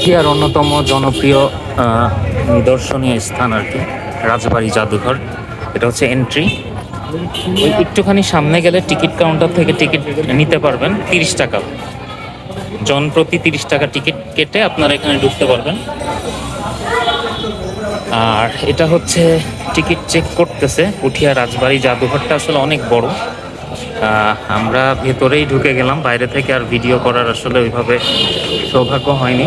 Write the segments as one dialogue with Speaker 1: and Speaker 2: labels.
Speaker 1: পুঠিয়ার অন্যতম জনপ্রিয় নিদর্শনীয় স্থান আর কি, রাজবাড়ি জাদুঘর। এটা হচ্ছে এন্ট্রি ওই একটুখানি সামনে গেলে টিকিট কাউন্টার থেকে টিকিট নিতে পারবেন, তিরিশ টাকা। জন প্রতি তিরিশ টাকা টিকিট কেটে আপনারা এখানে ঢুকতে পারবেন। আর এটা হচ্ছে টিকিট চেক করতেছে, পুঠিয়া রাজবাড়ি জাদুঘরটা আসলে অনেক বড়। আমরা ভেতরেই ঢুকে গেলাম, বাইরে থেকে আর ভিডিও করার আসলে ওইভাবে সৌভাগ্য হয়নি।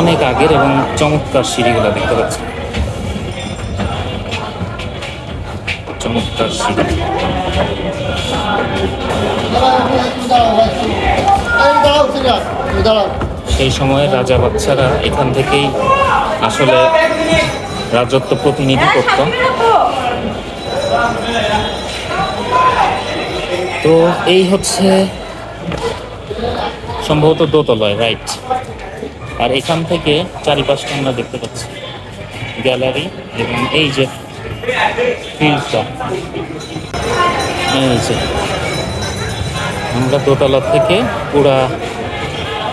Speaker 1: অনেক আগের এবং চমৎকার সিঁড়িগুলো দেখতে পাচ্ছি। চমৎকার সিঁড়ি। সেই সময় রাজা বাচ্চারা এখান থেকেই আসলে রাজত্ব প্রতিনিধি করত। তো এই হচ্ছে সম্ভবত দোতলায় রাইট আর এখান থেকে চারিপাশটা আমরা দেখতে পাচ্ছি। গ্যালারি এবং এই যে ফিল্ডটা। এই যে আমরা দোতলা থেকে পুরা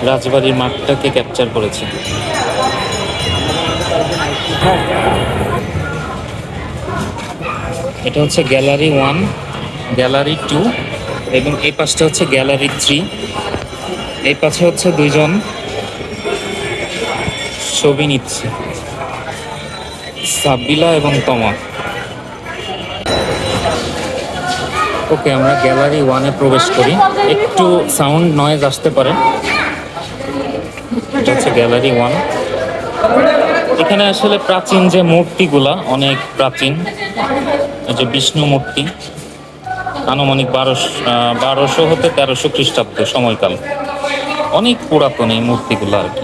Speaker 1: রাজবাড়ির মাঠটাকে ক্যাপচার করেছে। এটা হচ্ছে গ্যালারি ওয়ান গ্যালারি টু এবং এই পাশটা হচ্ছে গ্যালারি থ্রি এই পাশে হচ্ছে দুইজন ছবি নিচ্ছে। সাবিলা এবং তমা। ওকে, আমরা গ্যালারি ওয়ানে প্রবেশ করি। একটু সাউন্ড নয়েজ আসতে পারে। এটা হচ্ছে গ্যালারি ওয়ান। এখানে আসলে প্রাচীন যে মূর্তিগুলা, অনেক প্রাচীন। যে বিষ্ণু মূর্তি, আনুমানিক বারোশো বারোশো হতে তেরোশো খ্রিস্টাব্দ সময়কাল। অনেক পুরাতন এই মূর্তিগুলো আর কি।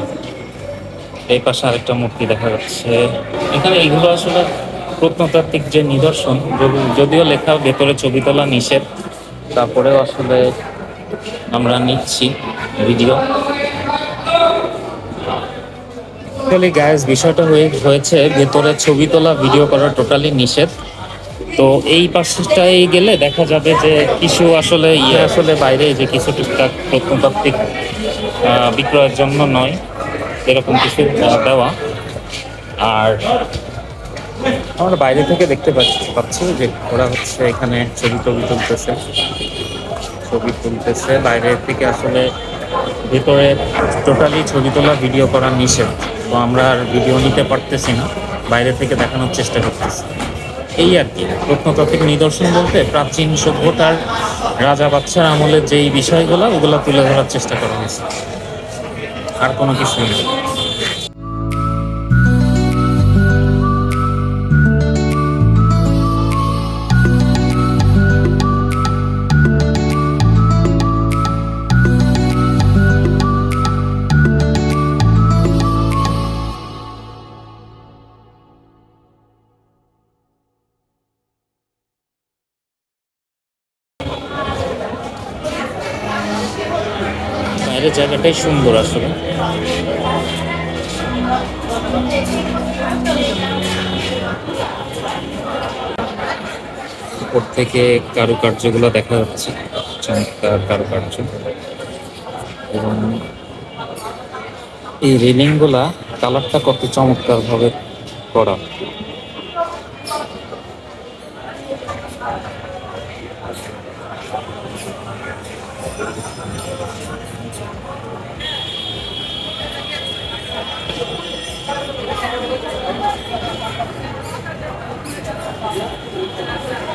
Speaker 1: এই পাশে আরেকটা মূর্তি দেখা যাচ্ছে। এখানে এইগুলো আসলে প্রত্নতাত্ত্বিক যে নিদর্শন, যদি- যদিও লেখা ভেতরে ছবি তোলা নিষেধ, তারপরেও আসলে আমরা নিচ্ছি ভিডিও। অ্যাকচুয়ালি গায়েস বিষয়টা হয়ে, হয়েছে ভেতরে ছবি তোলা ভিডিও করা টোটালি নিষেধ। তো এই পাশটায় গেলে দেখা যাবে যে কিছু আসলে ইয়ে আসলে বাইরে যে কিছু টুকটাক প্রত্নতাত্ত্বিক বিক্রয়ের জন্য নয়। এরকম কিছু দেওয়া। আর আমরা বাইরে থেকে দেখতে পাচ্ছি পাচ্ছি যে ওরা হচ্ছে এখানে ছবি টবি তুলতেছে। ছবি তুলতেছে বাইরে থেকে আসলে ভিতরে টোটালি ছবি তোলা ভিডিও করা নিষেধ। তো আমরা আর ভিডিও নিতে পারতেছি না, বাইরে থেকে দেখানোর চেষ্টা করতেছি। এই আর কি প্রত্নতাত্ত্বিক নিদর্শন বলতে প্রাচীন সভ্যতার রাজা বাচ্চার আমলের যেই বিষয়গুলো, ওগুলো তুলে ধরার চেষ্টা করা হয়েছে। আর কোনো কিছুই নেই বাইরের জায়গাটাই সুন্দর আসলে। উপর থেকে কারুকার্যগুলো দেখা যাচ্ছে, চমৎকার কারুকার্য। এবং এই রেলিংগুলা কালারটা কত চমৎকার ভাবে করা